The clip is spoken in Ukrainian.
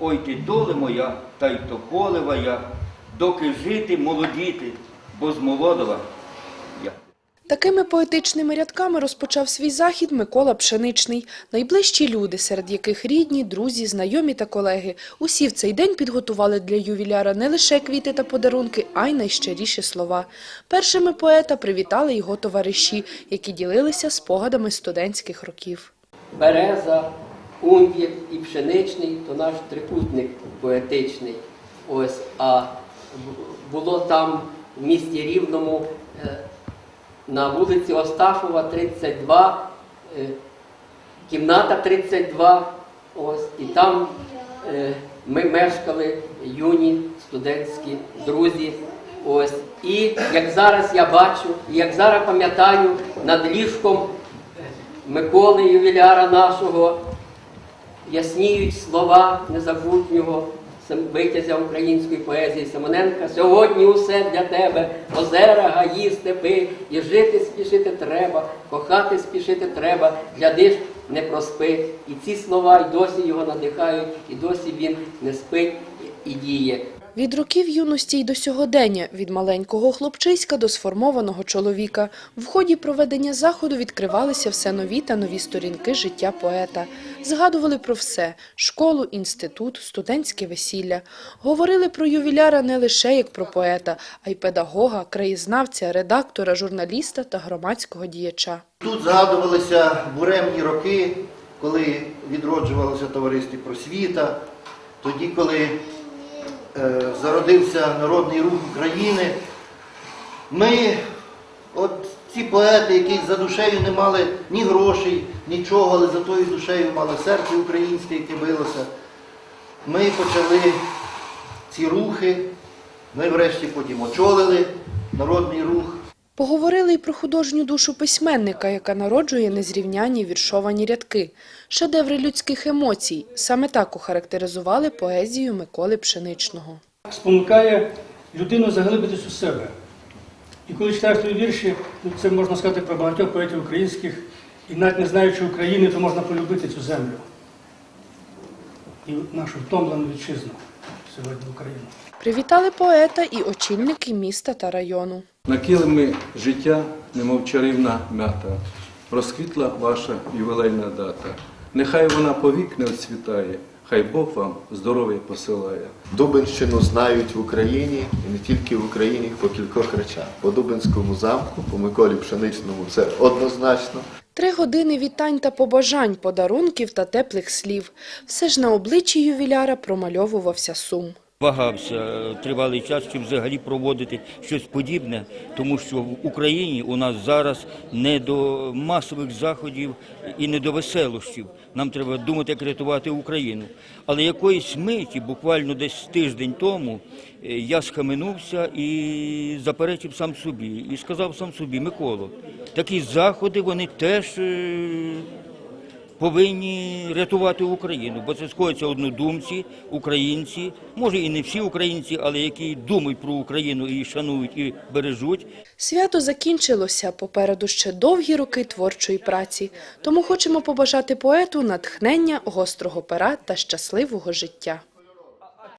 Ой ти доле моя, та й то тополева я, доки жити молодіти, бо з молодова я. Такими поетичними рядками розпочав свій захід Микола Пшеничний. Найближчі люди, серед яких рідні, друзі, знайомі та колеги. Усі в цей день підготували для ювіляра не лише квіти та подарунки, а й найщиріші слова. Першими поета привітали його товариші, які ділилися спогадами студентських років. береза, унків і пшеничний то наш трикутник поетичний. Ось, а було там в місті Рівному е, на вулиці Осташова 32, е, кімната 32. Ось, і там е, ми мешкали юні студентські друзі. Ось. І як зараз я бачу, і як зараз пам'ятаю, над ліжком Миколи ювіляра нашого ясніють слова незабутнього витязя української поезії Симоненка. Сьогодні усе для тебе, озера, гаї, степи, і жити спішити треба, кохати спішити треба, гляди ж, не проспи. І ці слова й досі його надихають, і досі він не спить і діє. Від років юності й до сьогодення, від маленького хлопчиська до сформованого чоловіка. В ході проведення заходу відкривалися все нові та нові сторінки життя поета. Згадували про все – школу, інститут, студентське весілля. Говорили про ювіляра не лише як про поета, а й педагога, краєзнавця, редактора, журналіста та громадського діяча. Тут згадувалися буремні роки, коли відроджувалося товариство просвіта, тоді, коли зародився народний рух України. Ми, от ці поети, які за душею не мали ні грошей, нічого, але за тою душею мали серце українське, яке билося. Ми почали ці рухи, ми врешті потім очолили народний рух. Поговорили й про художню душу письменника, яка народжує незрівняні віршовані рядки, шедеври людських емоцій. Саме так охарактеризували поезію Миколи Пшеничного. спонукає людину заглибитись у себе. І коли читаєш твої вірші, ну, це можна сказати про багатьох поетів українських, і навіть не знаючи України, то можна полюбити цю землю і нашу втомлену вітчизну сьогодні Україну. Привітали поета і очільники міста та району. На килимі життя, немов чарівна мята, розквітла ваша ювілейна дата. Нехай вона повік не відцвітає, хай Бог вам здоров'я посилає. Дубинщину знають в Україні і не тільки в Україні по кількох речах. По Дубинському замку, по Миколі Пшеничному це однозначно. Три години вітань та побажань, подарунків та теплих слів. Все ж на обличчі ювіляра промальовувався сум. Вагався е, тривалий час, чи взагалі проводити щось подібне, тому що в Україні у нас зараз не до масових заходів і не до веселощів. Нам треба думати, як рятувати Україну. Але якоїсь миті, буквально десь тиждень тому, е, я схаменувся і заперечив сам собі. І сказав сам собі, Миколо, такі заходи вони теж. Повинні рятувати Україну, бо це сходяться однодумці, українці, може і не всі українці, але які думають про Україну і шанують і бережуть. Свято закінчилося, попереду ще довгі роки творчої праці. Тому хочемо побажати поету натхнення, гострого пера та щасливого життя.